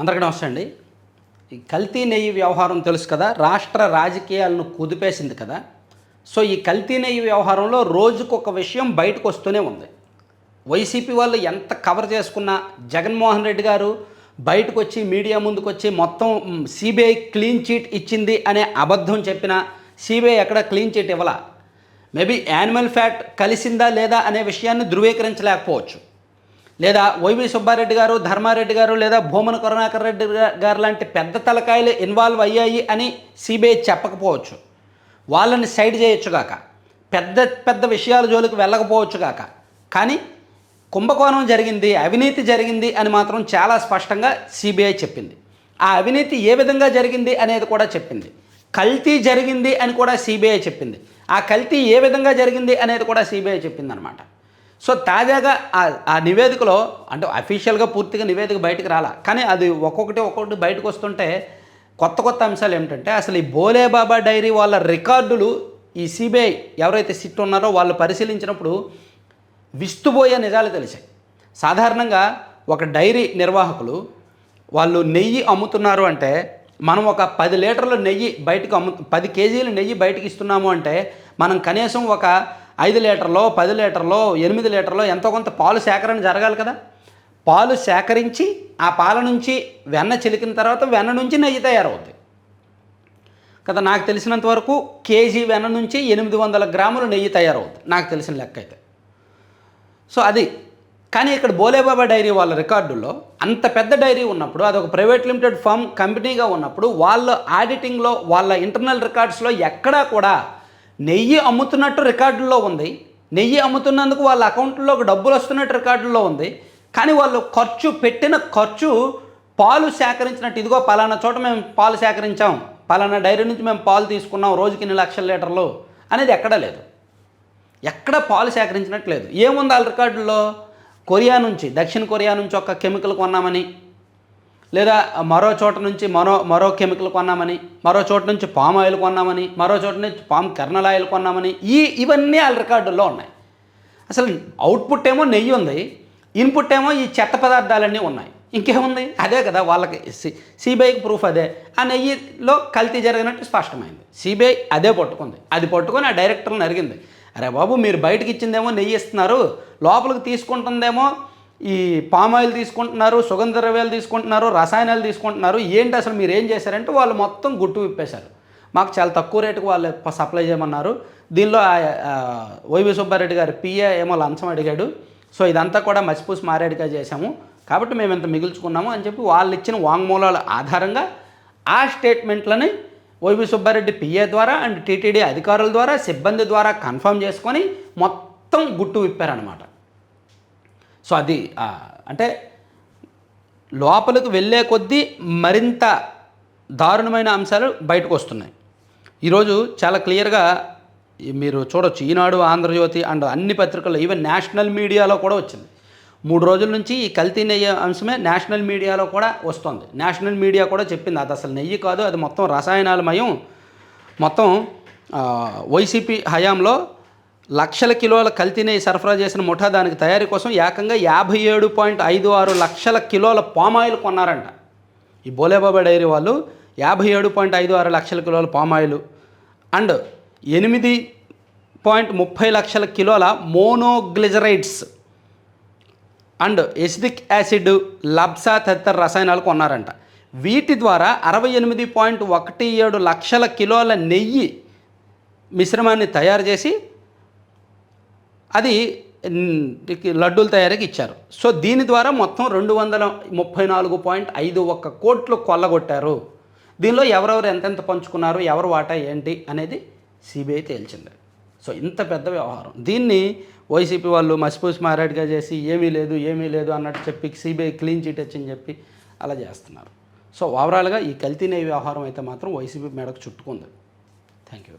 అందరికీ నమస్తే అండి. ఈ కల్తీ నెయ్యి వ్యవహారం తెలుసు కదా రాష్ట్ర రాజకీయాలను కుదిపేసింది కదా. సో ఈ కల్తీ నెయ్యి వ్యవహారంలో రోజుకొక విషయం బయటకు వస్తూనే ఉంది. వైసీపీ వాళ్ళు ఎంత కవర్ చేసుకున్నా జగన్మోహన్ రెడ్డి గారు బయటకు వచ్చి మీడియా ముందుకు వచ్చి మొత్తం సిబిఐ క్లీన్ చీట్ ఇచ్చింది అనే అబద్ధం చెప్పినా సిబిఐ ఎక్కడ క్లీన్ చీట్ ఇవ్వాల? మేబీ యానిమల్ ఫ్యాట్ కలిసిందా లేదా అనే విషయాన్ని ధృవీకరించలేకపోవచ్చు. లేదా వైవి సుబ్బారెడ్డి గారు ధర్మారెడ్డి గారు లేదా భూమన కరుణాకర్ రెడ్డి గారు లాంటి పెద్ద తలకాయలు ఇన్వాల్వ్ అయ్యాయి అని సిబిఐ చెప్పకపోవచ్చు. వాళ్ళని సైడ్ చేయొచ్చుగాక పెద్ద పెద్ద విషయాల జోలికి వెళ్ళకపోవచ్చుగాక కానీ కుంభకోణం జరిగింది అవినీతి జరిగింది అని మాత్రం చాలా స్పష్టంగా సిబిఐ చెప్పింది. ఆ అవినీతి ఏ విధంగా జరిగింది అనేది కూడా చెప్పింది. కల్తీ జరిగింది అని కూడా సిబిఐ చెప్పింది. ఆ కల్తీ ఏ విధంగా జరిగింది అనేది కూడా సిబిఐ చెప్పింది అనమాట సో తాజాగా ఆ- నివేదికలో అంటే అఫీషియల్గా పూర్తిగా నివేదిక బయటకు రాలా. కానీ అది ఒక్కొక్కటి ఒక్కొక్కటి బయటకు వస్తుంటే కొత్త కొత్త అంశాలు ఏమిటంటే అసలు ఈ బోలేబాబా డైరీ వాళ్ళ రికార్డులు ఈ సిబిఐ ఎవరైతే సిట్ ఉన్నారో వాళ్ళు పరిశీలించినప్పుడు విస్తుపోయే నిజాలు తెలిసాయి. సాధారణంగా ఒక డైరీ నిర్వాహకులు వాళ్ళు నెయ్యి అమ్ముతున్నారు అంటే మనం ఒక పది లీటర్ల నెయ్యి బయటకు అమ్ము పది కేజీల నెయ్యి బయటకు ఇస్తున్నాము అంటే మనం కనీసం ఒక ఐదు లీటర్లో పది లీటర్లో ఎనిమిది లీటర్లో ఎంతో కొంత పాలు సేకరణ జరగాలి కదా. పాలు సేకరించి ఆ పాల నుంచి వెన్న చిలికిన తర్వాత వెన్న నుంచి నెయ్యి తయారవుతుంది కదా నాకు తెలిసినంత వరకు కేజీ వెన్న నుంచి ఎనిమిది వందల గ్రాములు నెయ్యి తయారవుతుంది నాకు తెలిసిన లెక్క అయితే. సో అది. కానీ ఇక్కడ బోలేబాబా డైరీ వాళ్ళ రికార్డుల్లో అంత పెద్ద డైరీ ఉన్నప్పుడు అది ఒక ప్రైవేట్ లిమిటెడ్ ఫర్మ్ కంపెనీగా ఉన్నప్పుడు వాళ్ళ ఆడిటింగ్లో వాళ్ళ ఇంటర్నల్ రికార్డ్స్లో ఎక్కడా కూడా నెయ్యి అమ్ముతున్నట్టు రికార్డుల్లో ఉంది. నెయ్యి అమ్ముతున్నందుకు వాళ్ళ అకౌంట్లో డబ్బులు వస్తున్నట్టు రికార్డుల్లో ఉంది. కానీ వాళ్ళు ఖర్చు పెట్టిన ఖర్చు పాలు సేకరించినట్టు. ఇదిగో పలానా చోట మేము పాలు సేకరించాం. పలానా డైరీ నుంచి మేము పాలు తీసుకున్నాం. రోజుకి ఇన్ని లక్షల లీటర్లు అనేది ఎక్కడా లేదు. ఎక్కడ పాలు సేకరించినట్టు లేదు. ఏముంది వాళ్ళ రికార్డుల్లో? కొరియా నుంచి దక్షిణ కొరియా నుంచి ఒక కెమికల్ కొన్నామని. లేదా మరో చోట నుంచి మరో మరో కెమికల్ కొన్నామని మరో చోట నుంచి పామ్ ఆయిల్ కొన్నామని మరో చోట నుంచి పామ్ కెర్నల్ ఆయిల్ కొన్నామని ఈ ఇవన్నీ వాళ్ళ రికార్డుల్లో ఉన్నాయి. అసలు అవుట్పుట్ ఏమో నెయ్యి ఉంది ఇన్పుట్ ఏమో ఈ చెత్త పదార్థాలన్నీ ఉన్నాయి. ఇంకేముంది? అదే కదా వాళ్ళకి సి సిబిఐకి ప్రూఫ్ అదే. ఆ నెయ్యిలో కల్తీ జరిగినట్టు స్పష్టమైంది. సిబిఐ అదే పట్టుకుంది. అది పట్టుకొని ఆ డైరెక్టర్ని అరిగింది. అరే బాబు మీరు బయటకి ఇచ్చిందేమో నెయ్యి ఇస్తున్నారు లోపలికి తీసుకుంటుందేమో ఈ పామ్ ఆయిల్ తీసుకుంటున్నారు సుగంధ ద్రవ్యాలు తీసుకుంటున్నారు రసాయనాలు తీసుకుంటున్నారు ఏంటి అసలు మీరు ఏం చేశారంటే వాళ్ళు మొత్తం గుట్టు విప్పేశారు. మాకు చాలా తక్కువ రేటుకు వాళ్ళు సప్లై చేయమన్నారు. దీనిలో వైవి సుబ్బారెడ్డి గారు పిఏ ఏమో లంచం అడిగాడు. సో ఇదంతా కూడా మసిపూసి మారేడుగా చేశాము. కాబట్టి మేము ఇంత మిగుల్చుకున్నాము అని చెప్పి వాళ్ళు ఇచ్చిన వాంగ్మూలాల ఆధారంగా ఆ స్టేట్మెంట్లని వైవి సుబ్బారెడ్డి పిఏ ద్వారా అండ్ టీటీడీ అధికారుల ద్వారా సిబ్బంది ద్వారా కన్ఫర్మ్ చేసుకొని మొత్తం గుట్టు విప్పారనమాట సో అది అంటే లోపలికి వెళ్ళే కొద్దీ మరింత దారుణమైన అంశాలు బయటకు వస్తున్నాయి. ఈరోజు చాలా క్లియర్గా మీరు చూడొచ్చు ఈనాడు ఆంధ్రజ్యోతి అండ్ అన్ని పత్రికల్లో ఈవెన్ నేషనల్ మీడియాలో కూడా వచ్చింది. మూడు రోజుల నుంచి ఈ కల్తీ నెయ్యి అంశమే నేషనల్ మీడియాలో కూడా వస్తుంది. నేషనల్ మీడియా కూడా చెప్పింది అది అసలు నెయ్యి కాదు అది మొత్తం రసాయనాలమయం. మొత్తం వైసీపీ హయాంలో లక్షల కిలోల కల్తీ నెయ్యి సరఫరా చేసిన ముఠా దానికి తయారీ కోసం ఏకంగా యాభై ఏడు పాయింట్ ఐదు ఆరు లక్షల కిలోల పామాయిల్ కొన్నారంట. ఈ బోలేబాబా డైరీ వాళ్ళు యాభై ఏడు పాయింట్ ఐదు ఆరు లక్షల కిలోల పామాయిల్ అండ్ ఎనిమిది పాయింట్ ముప్పై లక్షల కిలోల monoglycerides and acidic acid LABSA తదితర రసాయనాలు కొన్నారంట. వీటి ద్వారా అరవై ఎనిమిది పాయింట్ ఒకటి ఏడు లక్షల కిలోల నెయ్యి మిశ్రమాన్ని తయారు చేసి అది లడ్డూల తయారీకి ఇచ్చారు. సో దీని ద్వారా మొత్తం రెండు వందల ముప్పై నాలుగు పాయింట్ ఐదు ఒక్క కోట్లు కొల్లగొట్టారు. దీనిలో ఎవరెవరు ఎంతెంత పంచుకున్నారు ఎవరు వాటా ఏంటి అనేది సిబిఐ తేల్చింది. సో ఇంత పెద్ద వ్యవహారం. దీన్ని వైసీపీ వాళ్ళు మసిపూసి మారాడుగా చేసి ఏమీ లేదు ఏమీ లేదు అన్నట్టు చెప్పి సిబిఐ క్లీన్ చీట్ వచ్చని చెప్పి అలా చేస్తున్నారు. సో ఓవరాల్గా ఈ కల్తీ నెయ్యి వ్యవహారం అయితే మాత్రం వైసీపీ మేడకు చుట్టుకుంది. Thank you